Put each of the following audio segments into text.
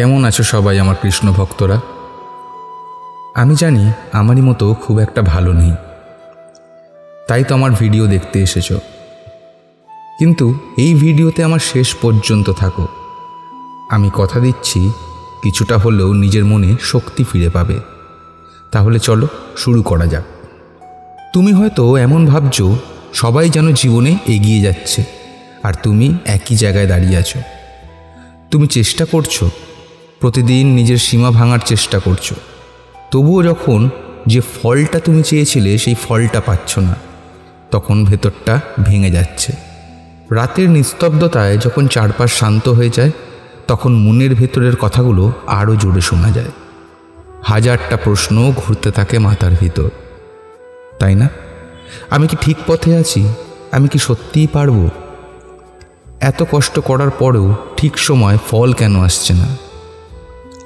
কেমন আছো সবাই আমার কৃষ্ণ ভক্তরা? আমি জানি আমারই মতো খুব একটা ভালো নেই। তাই তো আমার ভিডিও দেখতে এসেছ। কিন্তু এই ভিডিওতে আমার শেষ পর্যন্ত থাকো। আমি কথা দিচ্ছি, কিছুটা হলেও নিজের মনে শক্তি ফিরে পাবে। তাহলে চলো, শুরু করা যাক। তুমি হয়তো এমন ভাবছ, সবাই যেন জীবনে এগিয়ে যাচ্ছে, আর তুমি একই জায়গায় দাঁড়িয়ে আছো। তুমি চেষ্টা করছ প্রতিদিন নিজের সীমা ভাঙার চেষ্টা করছ। তবুও যখন যে ফলটা তুমি চেয়েছিলে, সেই ফলটা পাচ্ছ না, তখন ভেতরটা ভেঙে যাচ্ছে। রাতের নিস্তব্ধতায় যখন চারপাশ শান্ত হয়ে যায়, তখন মনের ভেতরের কথাগুলো আরও জোরে শোনা যায়। হাজারটা প্রশ্ন ঘুরতে থাকে মাথার ভিতর। তাই না? আমি কি ঠিক পথে আছি? আমি কি সত্যিই পারব? এত কষ্ট করার পরেও ঠিক সময় ফল কেন আসছে না?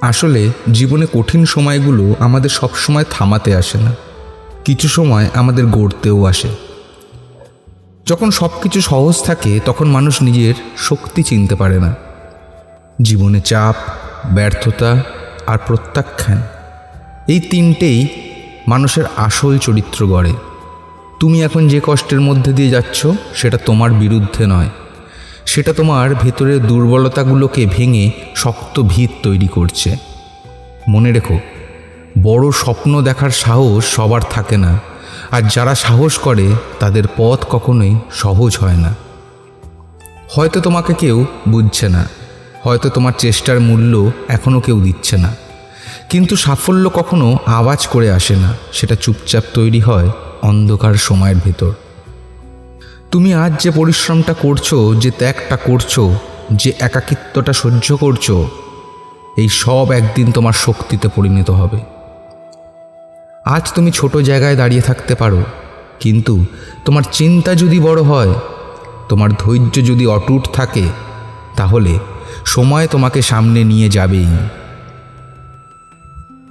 আসলে জীবনে কঠিন সময়গুলো আমাদের সবসময় থামাতে আসে না। কিছু সময় আমাদের গড়তেও আসে। যখন সব কিছু সহজ থাকে, তখন মানুষ নিজের শক্তি চিনতে পারে না। জীবনে চাপ, ব্যর্থতা আর প্রত্যাখ্যান, এই তিনটেই মানুষের আসল চরিত্র গড়ে। তুমি এখন যে কষ্টের মধ্যে দিয়ে যাচ্ছ, সেটা তোমার বিরুদ্ধে নয়। সেটা তোমার ভেতরের দুর্বলতাগুলোকে ভেঙে শক্ত ভিত তৈরি করছে। মনে রেখো, বড় স্বপ্ন দেখার সাহস সবার থাকে না, আর যারা সাহস করে তাদের পথ কখনোই সহজ হয় না। হয়তো তোমাকে কেউ বুঝছে না, হয়তো তোমার চেষ্টার মূল্য এখনও কেউ দিচ্ছে না, কিন্তু সাফল্য কখনো আওয়াজ করে আসে না, সেটা চুপচাপ তৈরি হয় অন্ধকার সময়ের ভেতর। তুমি আজ যে পরিশ্রমটা করছ, যে ত্যাগটা করছ, যে একাকিত্বটা সহ্য করছ, এই সব একদিন তোমার শক্তিতে পরিণত হবে। আজ তুমি ছোট জায়গায় দাঁড়িয়ে থাকতে পারো, কিন্তু তোমার চিন্তা যদি বড় হয়, তোমার ধৈর্য যদি অটুট থাকে, তাহলে সময় তোমাকে সামনে নিয়ে যাবেই।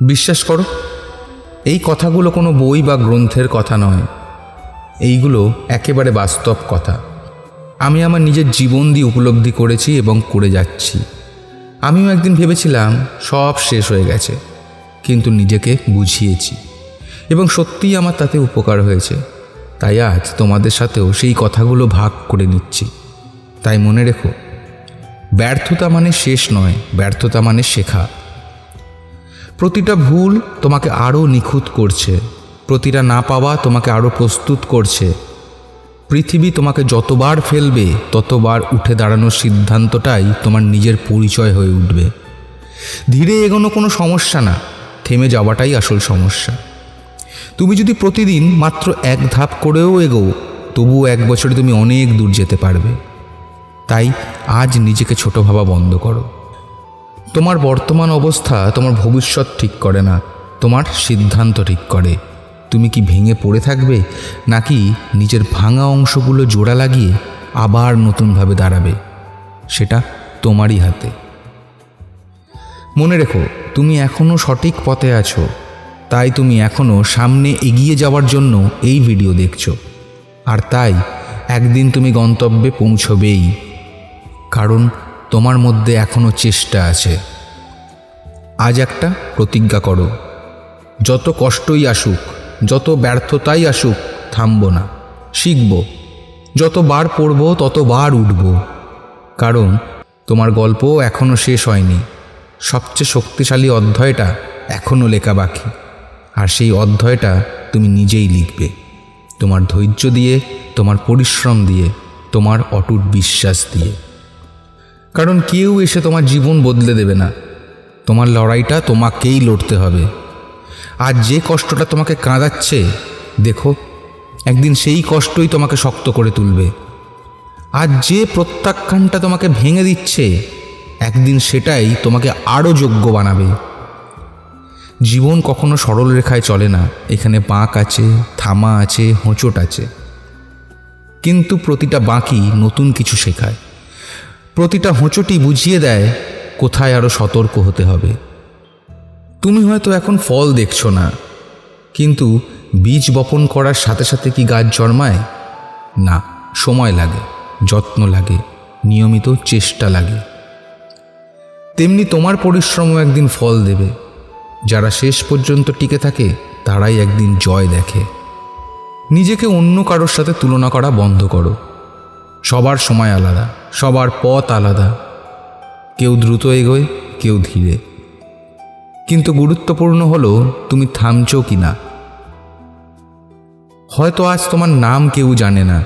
বিশ্বাস করো, এই কথাগুলো কোনো বই বা গ্রন্থের কথা নয়। এইগুলো একেবারে বাস্তব কথা। আমি আমার নিজের জীবন দিয়ে উপলব্ধি করেছি এবং করে যাচ্ছি। আমিও একদিন ভেবেছিলাম সব শেষ হয়ে গেছে, কিন্তু নিজেকে বুঝিয়েছি এবং সত্যিই আমার তাতে উপকার হয়েছে। তাই আজ তোমাদের সাথেও সেই কথাগুলো ভাগ করে নিচ্ছি। তাই মনে রেখো, ব্যর্থতা মানে শেষ নয়, ব্যর্থতা মানে শেখা। প্রতিটা ভুল তোমাকে আরও নিখুঁত করছে। প্রতিটা না পাওয়া তোমাকে আরও প্রস্তুত করছে। পৃথিবী তোমাকে যতবার ফেলবে, ততবার উঠে দাঁড়ানোর সিদ্ধান্তটাই তোমার নিজের পরিচয় হয়ে উঠবে। ধীরে এগোনো কোনো সমস্যা না, থেমে যাওয়াটাই আসল সমস্যা। তুমি যদি প্রতিদিন মাত্র এক ধাপ করেও এগো তবুও এক বছরে তুমি অনেক দূর যেতে পারবে। তাই আজ নিজেকে ছোট ভাবা বন্ধ করো। তোমার বর্তমান অবস্থা তোমার ভবিষ্যৎ ঠিক করে না, তোমার সিদ্ধান্ত ঠিক করে। তুমি কি ভেঙে পড়ে থাকবে? নাকি নিজের ভাঙা অংশগুলো জোড়া লাগিয়ে আবার নতুনভাবে দাঁড়াবে? সেটা তোমারই হাতে। মনে রেখো, তুমি এখনও সঠিক পথে আছো। তাই তুমি এখনও সামনে এগিয়ে যাওয়ার জন্য এই ভিডিও দেখছ। আর তাই একদিন তুমি গন্তব্যে পৌঁছবেই। কারণ তোমার মধ্যে এখনও চেষ্টা আছে। আজ একটা প্রতিজ্ঞা করো। যত কষ্টই আসুক যত ব্যর্থতাই আসুক, থামব না, শিখব। যতবার পড়ব ততবার উঠব। কারণ, তোমার গল্প এখনও শেষ হয়নি। সবচেয়ে শক্তিশালী অধ্যায়টা এখনও লেখা বাকি। আর সেই অধ্যায়টা তুমি নিজেই লিখবে। তোমার ধৈর্য দিয়ে, তোমার পরিশ্রম দিয়ে, তোমার অটুট বিশ্বাস দিয়ে। কারণ কেউ এসে তোমার জীবন বদলে দেবে না। তোমার লড়াইটা তোমাকেই লড়তে হবে। আর যে কষ্টটা তোমাকে কাঁদাচ্ছে, দেখো, একদিন সেই কষ্টই তোমাকে শক্ত করে তুলবে। আর যে প্রত্যাখ্যানটা তোমাকে ভেঙে দিচ্ছে, একদিন সেটাই তোমাকে আরও যোগ্য বানাবে। জীবন কখনো সরল রেখায় চলে না, এখানে বাঁক আছে, থামা আছে, হোঁচট আছে। কিন্তু প্রতিটা বাঁকই নতুন কিছু শেখায়। প্রতিটা হোঁচটই বুঝিয়ে দেয়, কোথায় আরও সতর্ক হতে হবে। তুমি হয়তো এখন ফল দেখছ না। কিন্তু বীজ বপন করার সাথে সাথে কি গাছ জন্মায়? না, সময় লাগে, যত্ন লাগে, নিয়মিত চেষ্টা লাগে। তেমনি তোমার পরিশ্রমও একদিন ফল দেবে। যারা শেষ পর্যন্ত টিকে থাকে, তারাই একদিন জয় দেখে। নিজেকে অন্য কারোর সাথে তুলনা করা বন্ধ করো। সবার সময় আলাদা, সবার পথ আলাদা। কেউ দ্রুত এগোয়, কেউ ধীরে। কিন্তু গুরুত্বপূর্ণ হলো, তুমি থামছো কি না হয়তো আজ তোমার নাম কেউ জানে না,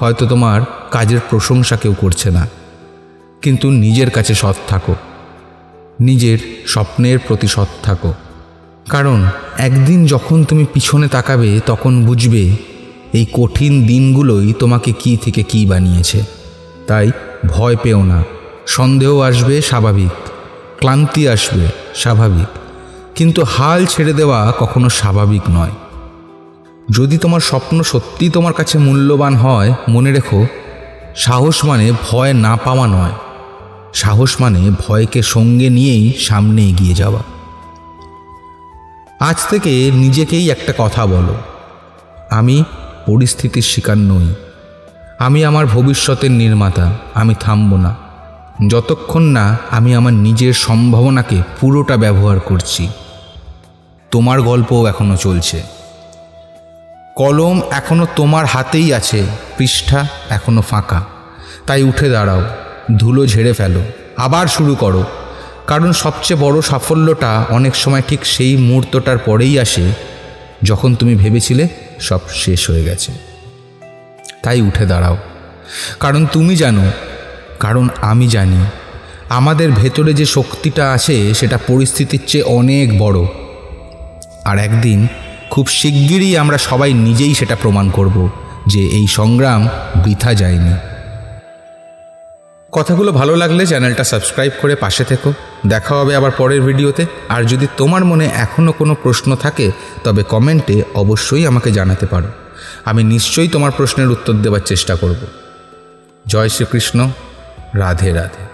হয়তো তোমার কাজের প্রশংসা কেউ করছে না, কিন্তু নিজের কাছে সৎ থাকো, নিজের স্বপ্নের প্রতি সৎ থাকো। কারণ একদিন যখন তুমি পিছনে তাকাবে, তখন বুঝবে এই কঠিন দিনগুলোই তোমাকে কি থেকে কি বানিয়েছে। তাই ভয় পেও না, সন্দেহ আসবে স্বাভাবিক, ক্লান্তি আসবে। স্বাভাবিক। কিন্তু হাল ছেড়ে দেওয়া কখনো স্বাভাবিক নয়। যদি তোমার স্বপ্ন সত্যি তোমার কাছে মূল্যবান হয়, মনে রেখো, সাহস মানে ভয় না পাওয়া নয়। সাহস মানে ভয়কে সঙ্গে নিয়েই সামনে এগিয়ে যাওয়া। আজ থেকে নিজেকেই একটা কথা বলো। আমি পরিস্থিতির শিকার নই। আমি আমার ভবিষ্যতের নির্মাতা। আমি থামব না। যতক্ষণ না আমি আমার নিজের সম্ভাবনাকে পুরোটা ব্যবহার করছি। তোমার গল্পও এখনও চলছে। কলম এখনও তোমার হাতেই আছে, পৃষ্ঠা এখনও ফাঁকা। তাই উঠে দাঁড়াও, ধুলো ঝেড়ে ফেলো, আবার শুরু করো। কারণ সবচেয়ে বড় সাফল্যটা অনেক সময় ঠিক সেই মুহূর্তটার পরেই আসে, যখন তুমি ভেবেছিলে সব শেষ হয়ে গেছে। তাই উঠে দাঁড়াও। কারণ তুমি জানো কারণ আমি জানি, আমাদের ভেতরে যে শক্তিটা আছে সেটা পরিস্থিতির চেয়ে অনেক বড়। আর একদিন খুব শিগগিরই আমরা সবাই নিজেই সেটা প্রমাণ করব যে এই সংগ্রাম বৃথা যায়নি। কথাগুলো ভালো লাগলে চ্যানেলটা সাবস্ক্রাইব করে পাশে থেকো। দেখা হবে আবার পরের ভিডিওতে। আর যদি তোমার মনে এখনও কোনো প্রশ্ন থাকে, তবে কমেন্টে অবশ্যই আমাকে জানাতে পারো। আমি নিশ্চয়ই তোমার প্রশ্নের উত্তর দেওয়ার চেষ্টা করব। জয় শ্রীকৃষ্ণ। राधे राधे।